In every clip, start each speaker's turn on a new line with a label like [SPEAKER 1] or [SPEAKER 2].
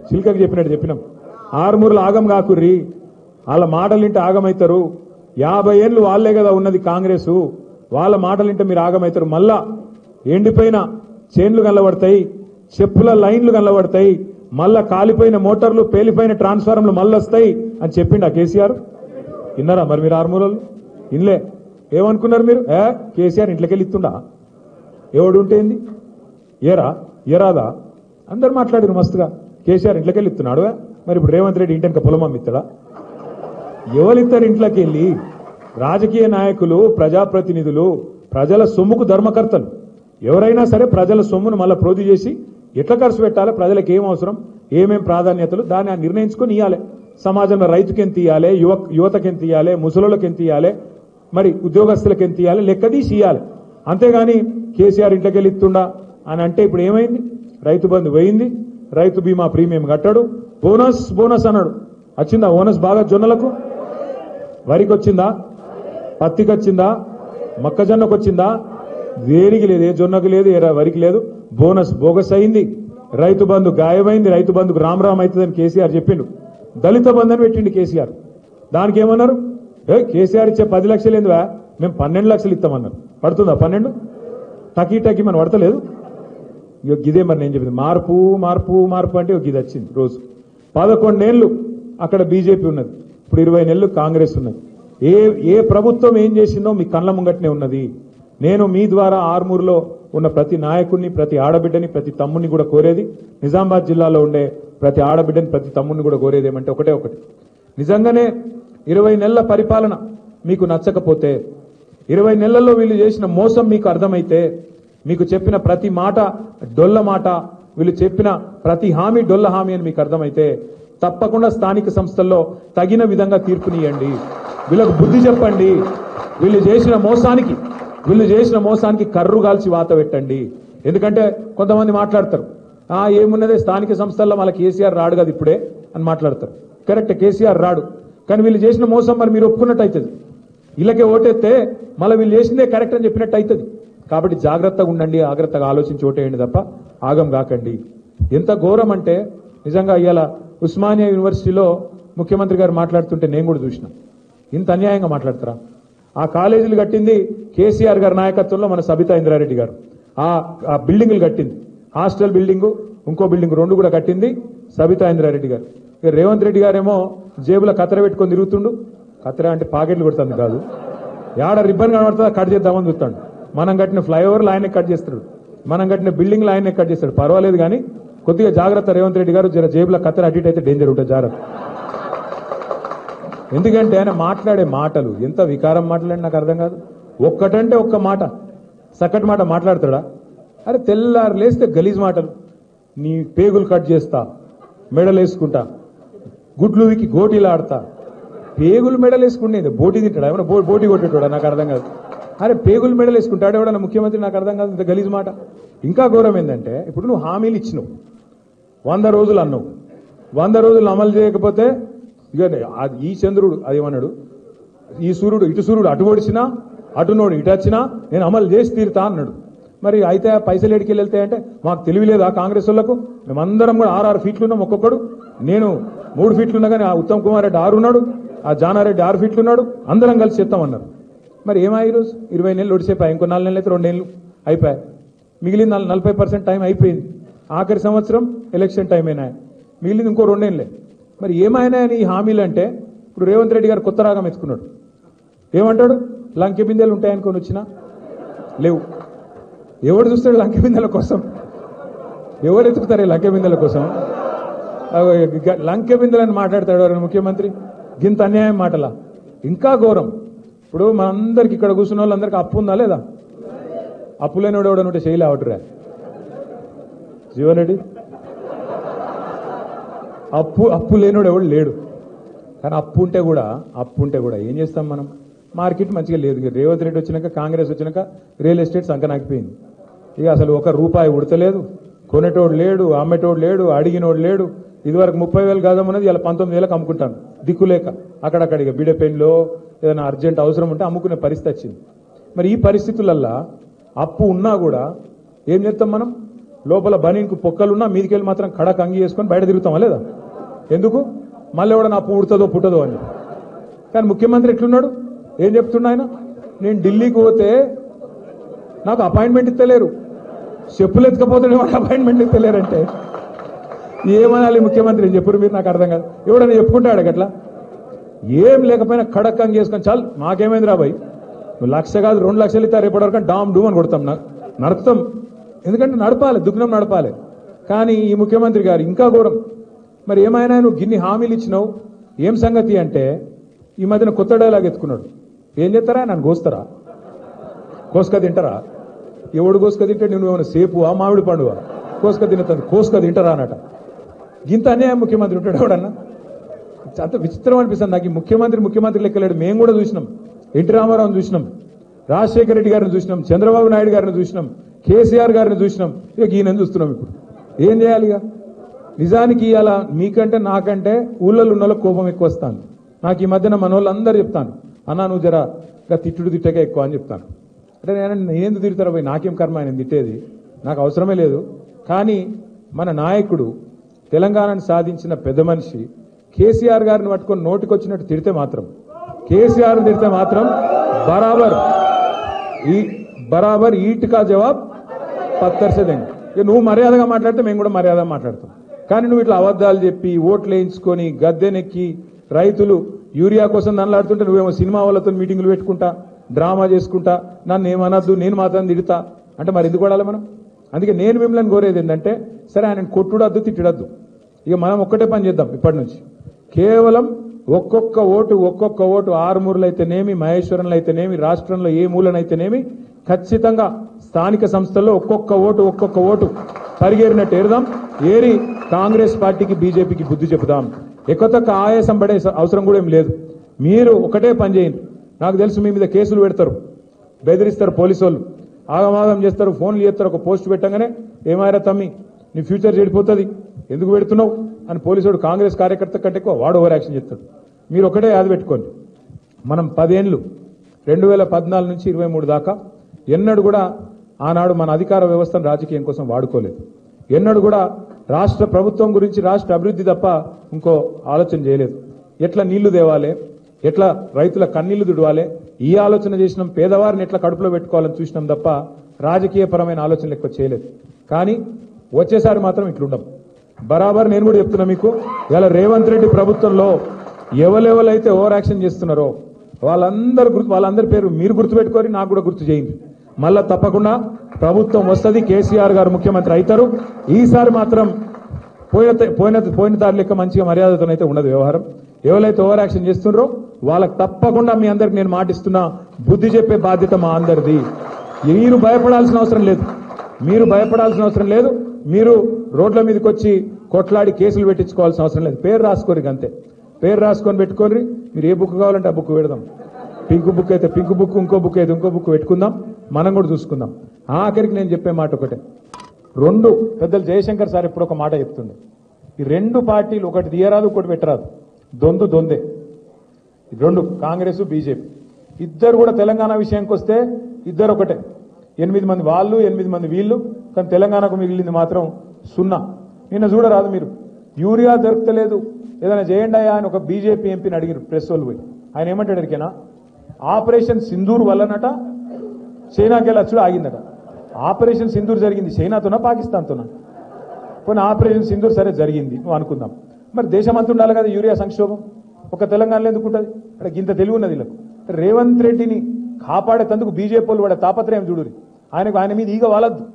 [SPEAKER 1] చిల్కకి చెప్పినట్టు చెప్పినాం. ఆరుమూరులు ఆగం కాకుర్రి. వాళ్ళ మాటలింటే ఆగమైతారు. యాభై ఏళ్ళు వాళ్ళే కదా ఉన్నది కాంగ్రెస్. వాళ్ళ మాటలింటే మీరు ఆగమైతారు. మళ్ళా ఎండిపోయిన చేన్లు కనబడతాయి చెప్పుల లైన్లు కనబడతాయి మళ్ళా కాలిపోయిన మోటార్లు పేలిపోయిన ట్రాన్స్ఫార్మర్లు మళ్ళీ వస్తాయి అని చెప్పిండు ఆ కేసీఆర్? విన్నారా మరి మీరు ఆరుమూలలు? ఇన్లే ఏమనుకున్నారు మీరు? ఏ? కేసీఆర్ ఇంట్లోకి వెళ్ళి ఇస్తుండా ఎవడు ఉంటేంది ఏరా? ఏరాదా? అందరు మాట్లాడారు మస్తుగా. కేసీఆర్ ఇంట్లోకి వెళ్ళి ఇస్తున్నాడు. మరి ఇప్పుడు రేవంత్ రెడ్డి ఇంటి వెనక పొలం అమ్మిస్తాడా? ఎవరిస్తారు ఇంట్లోకి వెళ్ళి రాజకీయ నాయకులు ప్రజాప్రతినిధులు ప్రజల సొమ్ముకు ధర్మకర్తలు ఎవరైనా సరే ప్రజల సొమ్మును మళ్ళీ ప్రోధి చేసి ఎట్లా ఖర్చు పెట్టాలి? ప్రజలకు ఏం అవసరం? ఏమేం ప్రాధాన్యతలు? దాన్ని నిర్ణయించుకొని ఇవ్వాలి సమాజంలో రైతుకి ఎంత ఇవ్వాలి యువ యువతకి ఎంత ఇవ్వాలి ముసలోళ్ళకి ఎంత ఇవ్వాలి మరి ఉద్యోగస్తులకు ఎంత ఇవ్వాలి లెక్క తీసి ఇవ్వాలి అంతేగాని కేసీఆర్ ఇంట్లోకి వెళ్ళి ఇస్తుండా? అని అంటే ఇప్పుడు ఏమైంది? రైతు బంధు పోయింది. రైతు బీమా ప్రీమియం కట్టాడు. బోనస్ బోనస్ అన్నాడు. వచ్చిందా బోనస్ బాగా జొన్నలకు? వరికి వచ్చిందా పత్తికి వచ్చిందా మొక్కజొన్నకు వచ్చిందా దేనికి లేదు ఏ జొన్నకు లేదు ఏ వరికి లేదు. బోనస్ బోగస్ అయింది. రైతు బంధు గాయమైంది. రైతు బంధుకు రామరామ్ అవుతుందని కేసీఆర్ చెప్పిండు. దళిత బంధు అని పెట్టిండు కేసీఆర్. దానికి ఏమన్నారు ఏ కేసీఆర్ ఇచ్చే పది లక్షలు ఏందివా మేము పన్నెండు లక్షలు ఇస్తామన్నారు. పడుతుందా పన్నెండు? టకీ టకీ మనం పడతలేదు. ఇక గిదే మరి నేను చెప్పింది. మార్పు మార్పు మార్పు అంటే ఒక ఇది వచ్చింది రోజు. పదకొండేళ్ళు అక్కడ బీజేపీ ఉన్నది. ఇప్పుడు ఇరవై నెలలు కాంగ్రెస్ ఉన్నది. ఏ ఏ ప్రభుత్వం ఏం చేసిందో మీ కళ్ళ ముంగట్నే ఉన్నది. నేను మీ ద్వారా ఆర్మూర్లో ఉన్న ప్రతి నాయకుడిని ప్రతి ఆడబిడ్డని ప్రతి తమ్ముడిని కూడా కోరేది. నిజామాబాద్ జిల్లాలో ఉండే ప్రతి ఆడబిడ్డని ప్రతి తమ్ముడిని కూడా కోరేది ఏమంటే ఒకటే ఒకటి. నిజంగానే ఇరవై నెలల పరిపాలన మీకు నచ్చకపోతే ఇరవై నెలల్లో వీళ్ళు చేసిన మోసం మీకు అర్థమైతే మీకు చెప్పిన ప్రతి మాట డొల్ల మాట వీళ్ళు చెప్పిన ప్రతి హామీ డొల్ల హామీ అని మీకు అర్థమైతే తప్పకుండా స్థానిక సంస్థల్లో తగిన విధంగా తీర్పునియండి వీళ్ళకు బుద్ధి చెప్పండి. వీళ్ళు చేసిన మోసానికి వీళ్ళు చేసిన మోసానికి కర్రు కాల్చి వాత పెట్టండి. ఎందుకంటే కొంతమంది మాట్లాడతారు ఆ ఏమున్నదే? స్థానిక సంస్థల్లో మళ్ళీ కేసీఆర్ రాడు కదా ఇప్పుడే అని మాట్లాడతారు. కరెక్ట్ కేసీఆర్ రాడు. కానీ వీళ్ళు చేసిన మోసం మరి మీరు ఒప్పుకున్నట్టు అవుతుంది వీళ్ళకే ఓటేస్తే మళ్ళీ వీళ్ళు చేసిందే కరెక్ట్ అని చెప్పినట్టు అవుతుంది కాబట్టి జాగ్రత్తగా ఉండండి ఆగ్రత్తగా ఆలోచించి ఓటేయండి తప్ప ఆగం కాకండి. ఎంత ఘోరం అంటే నిజంగా ఇవాళ ఉస్మానియా యూనివర్సిటీలో ముఖ్యమంత్రి గారు మాట్లాడుతుంటే నేను కూడా చూసిన. ఇంత అన్యాయంగా మాట్లాడతారా? ఆ కాలేజీలు కట్టింది కేసీఆర్ గారి నాయకత్వంలో మన సబితా ఇంద్రారెడ్డి గారు. ఆ ఆ బిల్డింగులు కట్టింది. హాస్టల్ బిల్డింగు ఇంకో బిల్డింగ్ రెండు కూడా కట్టింది సబితా ఇంద్రారెడ్డి గారు. ఇక రేవంత్ రెడ్డి గారేమో జేబులో కత్తెర పెట్టుకొని తిరుగుతుండు. కత్తెర అంటే పాకెట్లు కొడుతుంది కాదు. యాడ రిబ్బన్ కనబడుతుందా కట్ చేద్దామని చూస్తాడు. మనం కట్టిన ఫ్లైఓవర్లు ఆయనే కట్ చేస్తాడు మనం కట్టిన బిల్డింగ్లు ఆయనే కట్ చేస్తాడు పర్వాలేదు కానీ కొద్దిగా జాగ్రత్త రేవంత్ రెడ్డి గారు జర జేబులో కత్తెర అటు అయితే డేంజర్ ఉంటుంది జాగ్రత్త. ఎందుకంటే ఆయన మాట్లాడే మాటలు ఎంత వికారం మాట్లాడి నాకు అర్థం కాదు. ఒక్కటంటే ఒక్క మాట సక్కటి మాట మాట్లాడతాడా? అరే తెల్లారు లేస్తే గలీజ్ మాటలు. నీ పేగులు కట్ చేస్తా మెడలు వేసుకుంటా గుడ్లు వికి గోటీలు ఆడతా పేగులు మెడలు వేసుకుంటేది బోటి తింటాడా? ఏమన్నా బో- బోటి కొట్టేటోడా? నాకు అర్థం కాదు. అరే పేగులు మెడలు వేసుకుంటాడు ఎవడన్నా ముఖ్యమంత్రి నాకు అర్థం కాదు ఇంత గలీజ్ మాట. ఇంకా ఘోరం ఏంటంటే ఇప్పుడు నువ్వు హామీలు ఇచ్చినావు. వంద రోజులు అన్నావు. వంద రోజులు అమలు చేయకపోతే ఇక ఈ చంద్రుడు అదేమన్నాడు ఈ సూర్యుడు ఇటు సూర్యుడు అటు ఒడిచినా అటునోడు ఇటు వచ్చినా నేను అమలు చేసి తీరుతా అన్నాడు. మరి అయితే పైసలు ఎడికి వెళ్తాయంటే మాకు తెలివి లేదా కాంగ్రెస్ వాళ్ళకు? మేమందరం కూడా ఆరు ఫీట్లు ఉన్నాం ఒక్కొక్కడు. నేను మూడు ఫీట్లు ఉన్నా కానీ ఆ ఉత్తమ్ కుమార్ రెడ్డి ఆరు ఉన్నాడు ఆ జానారెడ్డి ఆరు ఫీట్లు ఉన్నాడు అందరం కలిసి చెప్తామన్నారు మరి ఏమా ఈరోజు? ఇరవై నెలలు ఒడిసేపాయి ఇంకో నాలుగు నెలలు అయితే రెండు నెలలు అయిపోయాయి మిగిలిన నలభై పర్సెంట్ టైం అయిపోయింది. ఆఖరి సంవత్సరం ఎలక్షన్ టైం అయినా మిగిలింది ఇంకో రెండేళ్ళే మరి ఏమైనా ఈ హామీలు అంటే ఇప్పుడు రేవంత్ రెడ్డి గారు కొత్త రాగం ఎత్తుకున్నాడు. ఏమంటాడు? లంకె బిందెలు ఉంటాయనుకొని వచ్చిన? లేవు. ఎవడు చూస్తాడు లంకె బిందెల కోసం? ఎవరు ఎత్తుకుతారు ఈ లంకె బిందెల కోసం? లంకె బిందెలని మాట్లాడతాడు ముఖ్యమంత్రి? గింత అన్యాయం మాటలా? ఇంకా ఘోరం. ఇప్పుడు మనందరికి ఇక్కడ కూర్చున్న వాళ్ళందరికీ అప్పు ఉందా లేదా? అప్పు లేనివాడు ఎవడని ఉంటే చేయలే అవటరా జీవన్ రెడ్డి? అప్పు అప్పు లేనివాడు ఎవడు లేడు. కానీ అప్పు ఉంటే కూడా అప్పు ఉంటే కూడా ఏం చేస్తాం మనం? మార్కెట్ మంచిగా లేదు. రేవతి రేవంత్ రెడ్డి వచ్చినాక కాంగ్రెస్ వచ్చినాక రియల్ ఎస్టేట్ సంకనాకిపోయింది ఇక అసలు ఒక రూపాయి ఉడతలేదు. కొనేటోడు లేడు అమ్మేటోడు లేడు అడిగినోడు లేడు. ఇదివరకు ముప్పై వేలు కాదమ్మన్నది ఇలా పంతొమ్మిది వేలకు అమ్ముకుంటాను. దిక్కులేక అక్కడక్కడిగా బిడపెళ్ళిలో ఏదైనా అర్జెంట్ అవసరం ఉంటే అమ్ముకునే పరిస్థితి వచ్చింది. మరి ఈ పరిస్థితులల్లా అప్పు ఉన్నా కూడా ఏం చేస్తాం మనం? లోపల బనీన్కు పొక్కలున్నా మీదికెళ్ళి మాత్రం కడక అంగి వేసుకొని బయట తిరుగుతామా లేదా? ఎందుకు? మళ్ళీ ఎవడ నా ఉడుతుందో పుట్టదో అని. కానీ ముఖ్యమంత్రి ఎట్లున్నాడు? ఏం చెప్తున్నా ఆయన? నేను ఢిల్లీకి పోతే నాకు అపాయింట్మెంట్ ఇస్తలేరు. చెప్పులు ఎత్తుకపోతే అపాయింట్మెంట్ ఇస్తలేరంటే. ఏమనాలి ముఖ్యమంత్రి? చెప్పురు మీరు నాకు అర్థం కాదు. ఎవడన్నా చెప్పుకుంటాడు గట్లా ఏం లేకపోయినా కడక్కం చేసుకొని చాలు మాకేమైంది రాబాయి నువ్వు లక్ష కాదు రెండు లక్షలు ఇస్తా రేపటి వరకు డామ్ డూమ్ అని కొడతాం నాకు. నడుపుతాం. ఎందుకంటే నడపాలి దుగ్నం నడపాలి. కానీ ఈ ముఖ్యమంత్రి గారు ఇంకా ఘోరం. మరి ఏమైనా నువ్వు గిన్ని హామీలు ఇచ్చినావు? ఏం సంగతి అంటే ఈ మధ్యన కొత్త డైలాగ్ ఎత్తుకున్నాడు. ఏం చేస్తారా? నన్ను కోస్తారా? కోసుక తింటారా? ఎవడు కోసుక తింటే నువ్వు ఏమైనా సేపు ఆ మామిడి పండుగ కోసుక తినతాను కోసుక తింటారా అనట గింత అన్యాయం ముఖ్యమంత్రి ఉంటాడు ఎవడన్నా? అంత విచిత్రం అనిపిస్తుంది నాకు. ఈ ముఖ్యమంత్రి ముఖ్యమంత్రి లెక్కలేడు మేము కూడా చూసినాం. ఎన్టీ రామారావుని చూసినాం. రాజశేఖర రెడ్డి గారిని చూసినాం. చంద్రబాబు నాయుడు గారిని చూసినాం. కేసీఆర్ గారిని చూసినాం. ఇక ఈయన చూస్తున్నాం ఇప్పుడు. ఏం చేయాలి ఇక నిజానికి ఇవాళ మీకంటే నాకంటే ఊళ్ళలో ఉన్న కోపం ఎక్కువ వస్తాను నాకు ఈ మధ్యన మన వాళ్ళందరూ చెప్తాను అన్నా నువ్వు జర ఇంకా తిట్టుడు తిట్టగా ఎక్కువ అని చెప్తాను అంటే నేను నేనేందుకు తిరుగుతారా పోయి నాకేం కర్మ? ఆయన తిట్టేది. నాకు అవసరమే లేదు. కానీ మన నాయకుడు తెలంగాణను సాధించిన పెద్ద మనిషి కేసీఆర్ గారిని పట్టుకొని నోటికొచ్చినట్టు తిడితే మాత్రం కేసీఆర్ తిడితే మాత్రం బరాబర్ ఈ బరాబర్ ఈటికా జవాబ్ పత్తర్ ఇక నువ్వు మర్యాదగా మాట్లాడితే మేము కూడా మర్యాదగా మాట్లాడతాం. కానీ నువ్వు ఇట్లా అబద్ధాలు చెప్పి ఓట్లు వేయించుకొని గద్దెనెక్కి రైతులు యూరియా కోసం నన్లాడుతుంటే నువ్వేమో సినిమా వాళ్ళతో మీటింగులు పెట్టుకుంటా డ్రామా చేసుకుంటా నన్ను ఏమనద్దు నేను మాత్రం తిడతా. అంటే మరి ఎందుకు కొడాలి మనం? అందుకే నేను మిమ్మల్ని కోరేది ఏంటంటే సరే ఆయన కొట్టుడద్దు తిట్టడద్దు. ఇక మనం ఒక్కటే పని చేద్దాం ఇప్పటి నుంచి. కేవలం ఒక్కొక్క ఓటు ఒక్కొక్క ఓటు ఆరుమూరులు అయితేనేమి మహేశ్వరంలో అయితేనేమి రాష్ట్రంలో ఏ మూలనైతేనేమి ఖచ్చితంగా స్థానిక సంస్థల్లో ఒక్కొక్క ఓటు ఒక్కొక్క ఓటు పరిగేరినట్టు ఏరుదాం. ఏరి కాంగ్రెస్ పార్టీకి బీజేపీకి బుద్ధి చెబుదాం. ఎక్కువ ఆయాసం పడే అవసరం కూడా ఏం లేదు. మీరు ఒకటే పని చేయండి. నాకు తెలుసు మీ మీద కేసులు పెడతారు. బెదిరిస్తారు పోలీసు వాళ్ళు ఆగమాగం చేస్తారు ఫోన్లు చేస్తారు ఒక పోస్ట్ పెట్టగానే ఏమారా తమ్మి నీ ఫ్యూచర్ చెడిపోతుంది ఎందుకు పెడుతున్నావు? అని పోలీసుడు కాంగ్రెస్ కార్యకర్త కంటే ఎక్కువ వాడు ఓవర్ యాక్షన్ చేస్తాడు. మీరు ఒకటే యాద పెట్టుకోండి. మనం పదేళ్ళు రెండు వేల పద్నాలుగు నుంచి ఇరవై మూడు దాకా ఎన్నడూ కూడా ఆనాడు మన అధికార వ్యవస్థను రాజకీయం కోసం వాడుకోలేదు. ఎన్నడూ కూడా రాష్ట్ర ప్రభుత్వం గురించి రాష్ట్ర అభివృద్ధి తప్ప ఇంకో ఆలోచన చేయలేదు. ఎట్లా నీళ్ళు తేవాలి? ఎట్లా రైతుల కన్నీళ్ళు దుడవాలి? ఈ ఆలోచన చేసినాం పేదవారిని ఎట్లా కడుపులో పెట్టుకోవాలని చూసినాం తప్ప రాజకీయపరమైన ఆలోచనలు ఎక్కువ చేయలేదు. కానీ వచ్చేసారి మాత్రం ఇట్లుండం. బరాబర్ నేను కూడా చెప్తున్నా మీకు ఇలా రేవంత్ రెడ్డి ప్రభుత్వంలో ఎవరెవరైతే ఓవర్ యాక్షన్ చేస్తున్నారో వాళ్ళందరూ గుర్తు వాళ్ళందరి పేరు మీరు గుర్తుపెట్టుకొని నాకు కూడా గుర్తు చేయండి. మళ్ళా తప్పకుండా ప్రభుత్వం వస్తుంది కేసీఆర్ గారు ముఖ్యమంత్రి అవుతారు. ఈసారి మాత్రం పోయిన పోయిన పోయిన దారి లెక్క మంచిగా మర్యాదతోనైతే ఉండదు వ్యవహారం. ఎవరైతే ఓవర్ యాక్షన్ చేస్తున్నారో వాళ్ళకి తప్పకుండా మీ అందరికి నేను మాటిస్తున్నా బుద్ధి చెప్పే బాధ్యత మా అందరిది. మీరు భయపడాల్సిన అవసరం లేదు. మీరు భయపడాల్సిన అవసరం లేదు. మీరు రోడ్ల మీదకి వచ్చి కొట్లాడి కేసులు పెట్టించుకోవాల్సిన అవసరం లేదు. పేరు రాసుకోరు అంతే పేరు రాసుకొని పెట్టుకోరి మీరు ఏ బుక్ కావాలంటే ఆ బుక్ పెడదాం. పింక్ బుక్ అయితే పింక్ బుక్ ఇంకో బుక్ అయితే ఇంకో బుక్ పెట్టుకుందాం. మనం కూడా చూసుకుందాం. ఆఖరికి నేను చెప్పే మాట ఒకటే. రెండు పెద్దలు జయశంకర్ సార్ ఇప్పుడు ఒక మాట చెప్తుండే. ఈ రెండు పార్టీలు ఒకటి తీయరాదు ఒకటి పెట్టరాదు. దొందు దొందే రెండు కాంగ్రెస్ బీజేపీ. ఇద్దరు కూడా తెలంగాణ విషయానికి వస్తే ఇద్దరు ఒకటే. ఎనిమిది మంది వాళ్ళు ఎనిమిది మంది వీళ్ళు కానీ తెలంగాణకు మిగిలింది మాత్రం సున్నా. నిన్న చూడరాదు మీరు. యూరియా దొరకలేదు ఏదైనా చేయండి అని ఒక బీజేపీ ఎంపీని అడిగారు ప్రెస్ వాళ్ళు పోయి. ఆయన ఏమంటాడు అడిగినా ఆపరేషన్ సింధూర్ వల్లనట చైనాకి వెళ్ళి ఆగిందట. ఆపరేషన్ సింధూర్ జరిగింది చైనాతోనా పాకిస్తాన్తోనా? కొన్ని ఆపరేషన్ సింధూర్ సరే జరిగింది నువ్వు అనుకుందాం. మరి దేశం ఉండాలి కదా యూరియా సంక్షోభం? ఒక తెలంగాణలో ఎందుకు ఉంటుంది? అక్కడ గింత తెలివి ఉన్నది వీళ్ళకు. రేవంత్ రెడ్డిని కాపాడేందుకు బీజేపీ వాళ్ళు కూడా తాపత్రయం చూడురి ఆయనకు ఆయన మీద ఈగ వాలద్దు.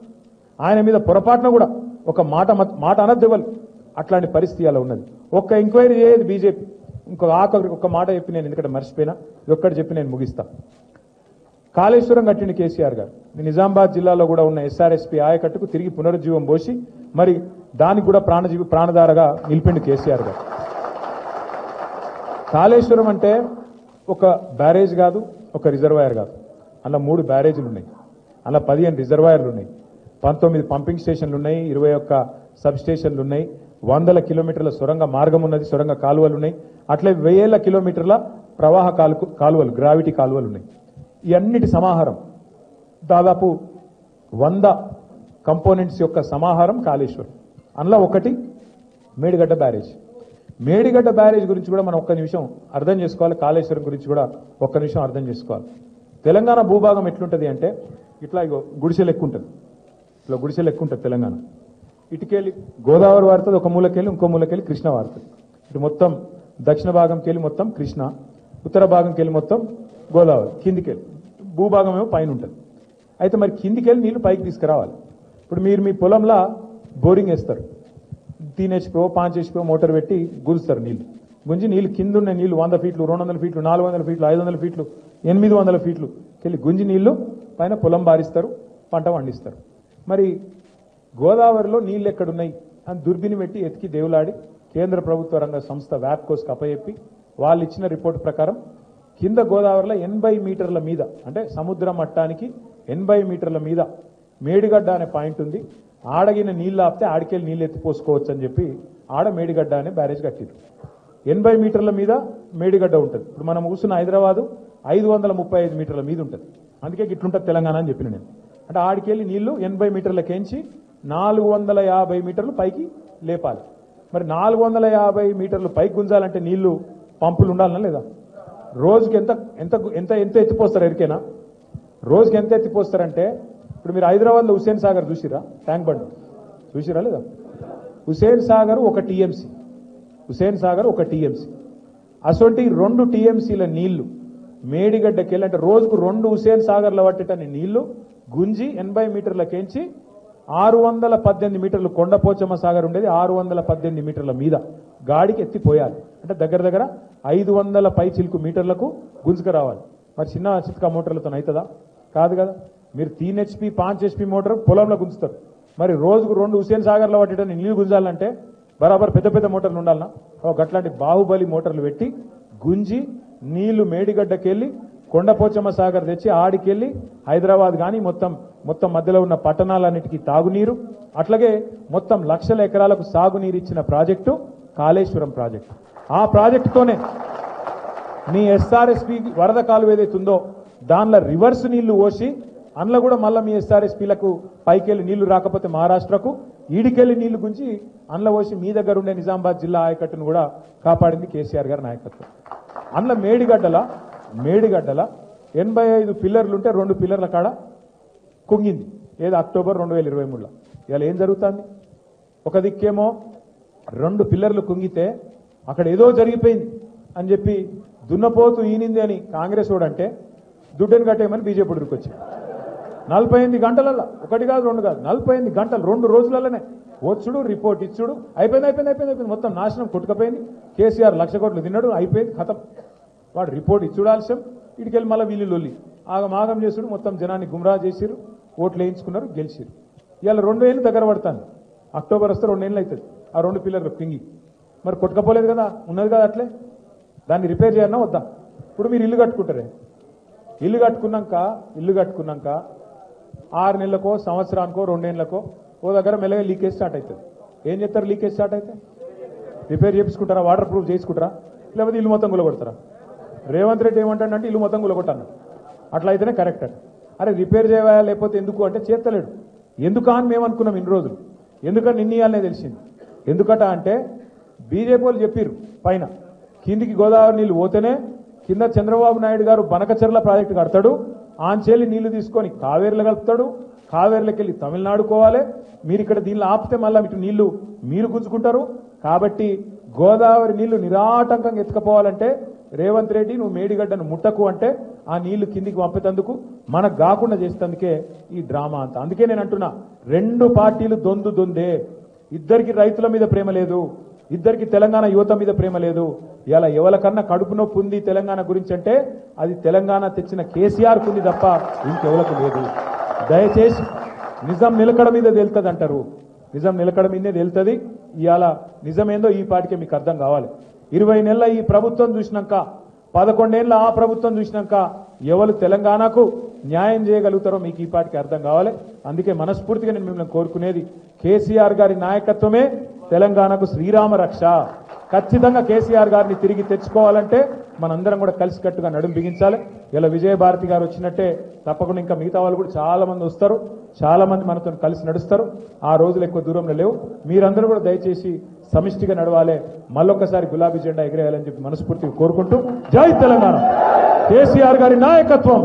[SPEAKER 1] ఆయన మీద పొరపాటున కూడా ఒక మాట మాట అనద్దు అట్లాంటి పరిస్థితి అలా ఉన్నది. ఒక్క ఎంక్వైరీ చేయదు బీజేపీ. ఇంకో ఆఖరి ఒక్క మాట చెప్పి నేను ఎందుకంటే మర్చిపోయినా. ఒక్కటి చెప్పి నేను ముగిస్తా. కాళేశ్వరం కట్టిండి కేసీఆర్ గారు. నిజామాబాద్ జిల్లాలో కూడా ఉన్న ఎస్ఆర్ఎస్పీ ఆయకట్టుకు తిరిగి పునరుజ్జీవం పోసి మరి దానికి కూడా ప్రాణజీవి ప్రాణధారగా నిలిపిండు కేసీఆర్ గారు. కాళేశ్వరం అంటే ఒక బ్యారేజ్ కాదు ఒక రిజర్వాయర్ కాదు. అలా మూడు బ్యారేజీలు ఉన్నాయి. అలా పదిహేను రిజర్వాయర్లు ఉన్నాయి. పంతొమ్మిది పంపింగ్ స్టేషన్లు ఉన్నాయి ఇరవై ఒక్క సబ్ స్టేషన్లు ఉన్నాయి. వందల కిలోమీటర్ల సొరంగ మార్గం ఉన్నది సొరంగ కాలువలు ఉన్నాయి. అట్లే వేల కిలోమీటర్ల ప్రవాహ కాలు కాలువలు గ్రావిటీ కాలువలు ఉన్నాయి. ఇవన్నిటి సమాహారం దాదాపు వంద కంపోనెంట్స్ యొక్క సమాహారం కాళేశ్వరం. అందులో ఒకటి మేడిగడ్డ బ్యారేజ్. మేడిగడ్డ బ్యారేజ్ గురించి కూడా మనం ఒక్క నిమిషం అర్థం చేసుకోవాలి. కాళేశ్వరం గురించి కూడా ఒక్క నిమిషం అర్థం చేసుకోవాలి. తెలంగాణ భూభాగం ఎట్లుంటది అంటే ఇట్లా ఇగో గుడిసె లెక్క ఉంటుంది. ఇట్లా గుడిసె ఎక్కువ ఉంటుంది తెలంగాణ. ఇటుకెళ్ళి గోదావరి వారుతుంది ఒక మూలకెళ్ళి ఇంకో మూలకెళ్ళి కృష్ణ వారుతుంది. ఇటు మొత్తం దక్షిణ భాగంకి వెళ్ళి మొత్తం కృష్ణ ఉత్తర భాగంకి వెళ్ళి మొత్తం గోదావరి కిందికెళ్ళి. భూభాగం ఏమో పైన ఉంటుంది. అయితే మరి కిందికెళ్ళి నీళ్ళు పైకి తీసుకురావాలి. ఇప్పుడు మీరు మీ పొలంలో బోరింగ్ వేస్తారు. తీన్ హెచ్పిఓ పాంచ్ హెచ్పిఓ మోటార్ పెట్టి గురుస్తారు నీళ్ళు. గుంజి నీళ్ళు కింద ఉన్న నీళ్ళు వంద ఫీట్లు రెండు వందల ఫీట్లు నాలుగు వందల ఫీట్లు ఐదు వందల ఫీట్లు ఎనిమిది వందల ఫీట్లు కెళ్ళి గుంజి నీళ్ళు పైన పొలం బారిస్తారు పంట పండిస్తారు. మరి గోదావరిలో నీళ్ళు ఎక్కడున్నాయి అని దుర్బిని పెట్టి ఎతికి దేవులాడి కేంద్ర ప్రభుత్వ రంగ సంస్థ వ్యాప్కోస్కి అప్పచెప్పి వాళ్ళు ఇచ్చిన రిపోర్ట్ ప్రకారం కింద గోదావరిలో ఎనభై మీటర్ల మీద అంటే సముద్ర మట్టానికి ఎనభై మీటర్ల మీద మేడిగడ్డ అనే పాయింట్ ఉంది. ఆడగిన నీళ్ళు ఆపితే ఆడికెళ్ళి నీళ్ళు ఎత్తిపోసుకోవచ్చు అని చెప్పి ఆడ మేడిగడ్డ అనే బ్యారేజ్ కట్టిరు ఎనభై మీటర్ల మీద మేడిగడ్డ ఉంటుంది. ఇప్పుడు మనం కూర్చున్న హైదరాబాదు ఐదు వందల ముప్పై ఐదు మీటర్ల మీద ఉంటుంది. అందుకే ఇట్లుంటుంది తెలంగాణ అని చెప్పిన నేను. అంటే ఆడికెళ్ళి నీళ్ళు ఎనభై మీటర్లకేంచి నాలుగు వందల యాభై మీటర్లు పైకి లేపాలి. మరి నాలుగు వందల యాభై మీటర్లు పైకి గుంజాలంటే నీళ్ళు పంపులు ఉండాలనా లేదా? రోజుకి ఎంత ఎంత ఎంత ఎంత ఎత్తిపోస్తారు ఎరికేనా? రోజుకి ఎంత ఎత్తిపోస్తారంటే ఇప్పుడు మీరు హైదరాబాద్లో హుస్సేన్ సాగర్ చూసిరా? Tank bund. చూసిరా లేదా? హుస్సేన్ సాగర్ ఒక టీఎంసీ. హుస్సేన్ సాగర్ ఒక టీఎంసీ. అసొంటి రెండు టీఎంసీల నీళ్ళు మేడిగడ్డకెళ్ళి అంటే రోజుకు రెండు హుస్సేన్ సాగర్ల పట్టేటని నీళ్ళు గుంజి ఎనభై మీటర్లకేంచి ఆరు వందల పద్దెనిమిది మీటర్లు కొండపోచమ్మ సాగర్ ఉండేది. ఆరు వందల పద్దెనిమిది మీటర్ల మీద గాడికి ఎత్తిపోయాలి అంటే దగ్గర దగ్గర ఐదు వందల పై చిలుకు మీటర్లకు గుంజుకు రావాలి. మరి చిన్న చిత్కా మోటార్లతో అవుతుందా కాదు కదా? మీరు తీన్ హెచ్పి పాంచ్ హెచ్పి మోటార్ పొలంలో గుంజుతారు. మరి రోజుకు రెండు హుసేన్ సాగర్లో పట్టేటని నీళ్ళు గుంజాలంటే బరాబర్ పెద్ద పెద్ద మోటార్లు ఉండాలన్నా ఓ అట్లాంటి బాహుబలి మోటార్లు పెట్టి గుంజి నీళ్ళు మేడిగడ్డకెళ్ళి కొండపోచమ్మ సాగర్ తెచ్చి ఆడికెళ్ళి హైదరాబాద్ కానీ మొత్తం మొత్తం మధ్యలో ఉన్న పట్టణాలన్నిటికీ తాగునీరు అట్లాగే మొత్తం లక్షల ఎకరాలకు సాగునీరు ఇచ్చిన ప్రాజెక్టు కాళేశ్వరం ప్రాజెక్టు. ఆ ప్రాజెక్టుతోనే మీ ఎస్ఆర్ఎస్పి వరద కాలువ ఏదైతే ఉందో దానిలో రివర్స్ నీళ్ళు పోసి అందులో కూడా మళ్ళీ మీ ఎస్ఆర్ఎస్పీలకు పైకెళ్ళి నీళ్ళు రాకపోతే మహారాష్ట్రకు ఈడికెళ్ళి నీళ్ళు గుంచి అందులో పోసి మీ దగ్గర ఉండే నిజామాబాద్ జిల్లా ఆయకట్టును కూడా కాపాడింది కేసీఆర్ గారి నాయకత్వం. అందులో మేడిగడ్డల మేడిగడ్డల ఎనభై ఐదు పిల్లర్లు ఉంటే రెండు పిల్లర్ల కాడ కుంగింది. ఏది? అక్టోబర్ రెండు వేల ఇరవై మూడులో. ఇవాళ ఏం జరుగుతుంది? ఒక దిక్కేమో రెండు పిల్లర్లు కుంగితే అక్కడ ఏదో జరిగిపోయింది అని చెప్పి దున్నపోతు ఈనింది అని కాంగ్రెస్ వాడంటే దుడ్డను కట్టేయమని బీజేపీ ఉరికొచ్చింది నలభై ఎనిమిది గంటలలో ఒకటి కాదు రెండు కాదు నలభై ఎనిమిది గంటలు రెండు రోజులలోనే వచ్చుడు రిపోర్ట్ ఇచ్చుడు. అయిపోయింది అయిపోయింది అయిపోయింది అయిపోయింది. మొత్తం నాశనం కొట్టుకపోయింది. కేసీఆర్ లక్ష కోట్లు తిన్నాడు అయిపోయింది ఖతం. వాడు రిపోర్ట్ ఇచ్చుడు ఆలస్యం. ఇటుకెళ్ళి మళ్ళీ వీళ్ళు లొల్లి. ఆగం ఆగం చేసుడు మొత్తం జనాన్ని గుమ్రా చేసిరు ఓట్లు వేయించుకున్నారు గెలిచిరు. ఇవాళ రెండు ఏళ్ళు దగ్గర పడతాను అక్టోబర్ వస్తే రెండు ఏళ్ళు అవుతుంది. ఆ రెండు పిల్లర్లు పింగి. మరి కొట్టుకపోలేదు కదా ఉన్నది కదా అట్లే? దాన్ని రిపేర్ చేయాలన్నా వద్దా? ఇప్పుడు మీరు ఇల్లు కట్టుకుంటారే? ఇల్లు కట్టుకున్నాక ఇల్లు కట్టుకున్నాక ఆరు నెలలకో సంవత్సరానికో రెండేళ్ళకో ఓ దగ్గర మెల్లగా లీకేజ్ స్టార్ట్ అవుతుంది. ఏం చేస్తారు లీకేజ్ స్టార్ట్ అయితే? రిపేర్ చేయించుకుంటారా వాటర్ ప్రూఫ్ చేసుకుంటారా లేకపోతే ఇల్లు మొత్తం గులగొడతారా? రేవంత్ రెడ్డి ఏమంటాడంటే ఇల్లు మొత్తం గులగొట్టాను. అట్లా అయితేనే కరెక్ట్ అండి అరే రిపేర్ చేయాలా లేకపోతే ఎందుకు అంటే చేస్తలేడు. ఎందుకా అని మేము అనుకున్నాం ఇన్ని రోజులు? ఎందుకంటే నిన్నయాలనే తెలిసింది. ఎందుకట అంటే బీజేపీ వాళ్ళు చెప్పిర్రు పైన కిందికి గోదావరి నీళ్ళు పోతేనే కింద చంద్రబాబు నాయుడు గారు బనకచెర్ల ప్రాజెక్టు కడతాడు ఆంచేలి నీళ్ళు తీసుకొని కావేరిలో కలుపుతాడు. కావేరులోకి వెళ్ళి తమిళనాడుకోవాలి మీరు ఇక్కడ దీనిలో ఆపితే మళ్ళీ ఇటు నీళ్ళు మీరు గుంజుకుంటారు. కాబట్టి గోదావరి నీళ్ళు నిరాటంకంగా ఎత్తుకపోవాలంటే రేవంత్ రెడ్డి నువ్వు మేడిగడ్డను ముట్టకు అంటే ఆ నీళ్ళు కిందికి పంపేటందుకు మనకు కాకుండా చేసేందుకే ఈ డ్రామా అంతా. అందుకే నేను అంటున్నా రెండు పార్టీలు దొందు దొందే. ఇద్దరికి రైతుల మీద ప్రేమ లేదు. ఇద్దరికి తెలంగాణ యువత మీద ప్రేమ లేదు. ఇలా ఎవరికన్నా కడుపు నొప్పి ఉంది తెలంగాణ గురించి అంటే అది తెలంగాణ తెచ్చిన కేసీఆర్ కుంది తప్ప ఇంకెవరికి లేదు. దయచేసి నిజం నిలకడ మీద తేలుతుంది అంటారు. నిజం నిలకడ మీదే తేలుతుంది. ఇవాళ నిజమేందో ఈ పాటికే మీకు అర్థం కావాలి. ఇరవై నెలల ఈ ప్రభుత్వం చూసినాక పదకొండేళ్ళ ఆ ప్రభుత్వం చూసినాక ఎవరు తెలంగాణకు న్యాయం చేయగలుగుతారో మీకు ఈ పాటికి అర్థం కావాలి. అందుకే మనస్ఫూర్తిగా నేను మిమ్మల్ని కోరుకునేది కేసీఆర్ గారి నాయకత్వమే తెలంగాణకు శ్రీరామ రక్ష. ఖచ్చితంగా కేసీఆర్ గారిని తిరిగి తెచ్చుకోవాలంటే మనందరం కూడా కలిసికట్టుగా నడుం బిగించాలి. ఇలా విజయభారతి గారు వచ్చినట్టే తప్పకుండా ఇంకా మిగతా వాళ్ళు కూడా చాలా మంది వస్తారు. చాలా మంది మనతో కలిసి నడుస్తారు. ఆ రోజులు ఎక్కువ దూరంలో లేవు. మీరందరూ కూడా దయచేసి సమిష్టిగా నడవాలి. మళ్ళొక్కసారి గులాబీ జెండా ఎగిరేయాలని చెప్పి మనస్ఫూర్తిగా కోరుకుంటూ జై తెలంగాణ. కేసీఆర్ గారి నాయకత్వం.